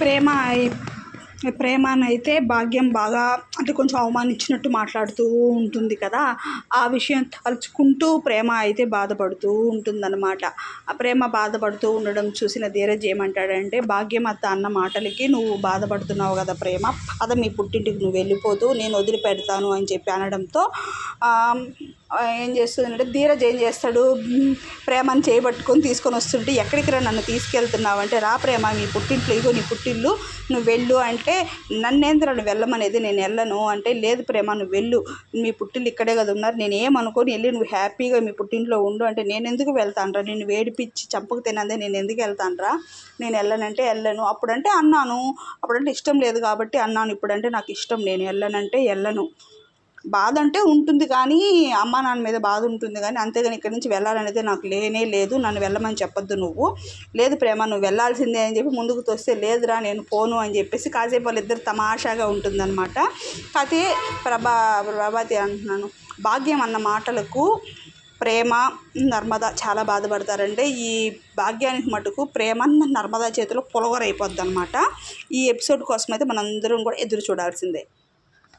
ప్రేమ ప్రేమనైతే భాగ్యం బాగా అంటే కొంచెం అవమానించినట్టు మాట్లాడుతూ ఉంటుంది కదా ఆ విషయం తలుచుకుంటూ ప్రేమ అయితే బాధపడుతూ ఉంటుందన్నమాట. ఆ ప్రేమ బాధపడుతూ ఉండడం చూసిన ధీరజ్ ఏమంటాడంటే భాగ్యం అత్త అన్న మాటలకి నువ్వు బాధపడుతున్నావు కదా ప్రేమ పద మీ పుట్టింటికి నువ్వు వెళ్ళిపోతూ నేను వదిలిపెడతాను అని చెప్పి అనడంతో ఏం చేస్తుందంటే ధీరజ్ ఏం చేస్తాడు? ప్రేమను చేయబట్టుకొని తీసుకొని వస్తుంటే ఎక్కడికి రా నన్ను తీసుకెళ్తున్నావు అంటే రా ప్రేమ మీ పుట్టింట్లో ఇగో నీ పుట్టిల్లు నువ్వు వెళ్ళు అంటే నన్నేంద్ర నువ్వు వెళ్ళమనేది నేను వెళ్ళను అంటే లేదు ప్రేమ నువ్వు వెళ్ళు మీ పుట్టిల్లు ఇక్కడే కదా ఉన్నారు నేను ఏమనుకొని వెళ్ళి నువ్వు హ్యాపీగా మీ పుట్టింట్లో ఉండు అంటే నేను ఎందుకు వెళ్తానరా నేను వేడిపించి చంపకు తినందే నేను ఎందుకు వెళ్తానరా నేను వెళ్ళనంటే వెళ్ళను అప్పుడంటే అన్నాను. అప్పుడంటే ఇష్టం లేదు కాబట్టి అన్నాను. ఇప్పుడంటే నాకు ఇష్టం నేను వెళ్ళనంటే వెళ్ళను. బాధ అంటే ఉంటుంది కానీ అమ్మ నాన్న మీద బాధ ఉంటుంది కానీ అంతేగాని ఇక్కడి నుంచి వెళ్ళాలనేది నాకు లేనే లేదు. నన్ను వెళ్ళమని చెప్పొద్దు నువ్వు. లేదు ప్రేమ నువ్వు వెళ్ళాల్సిందే అని చెప్పి ముందుకు తోస్తే లేదురా నేను పోను అని చెప్పేసి కాసేపు వాళ్ళిద్దరు తమాషాగా ఉంటుందన్నమాట. కాకపోతే ప్రభా ప్రభాతి అంటున్నాను. భాగ్యం అన్న మాటలకు ప్రేమ నర్మద చాలా బాధపడతారంటే ఈ భాగ్యానికి మటుకు ప్రేమ నర్మదా చేతిలో పొలగరైపోద్ది అనమాట ఈ ఎపిసోడ్ కోసం అయితే మనందరం కూడా ఎదురు చూడాల్సిందే.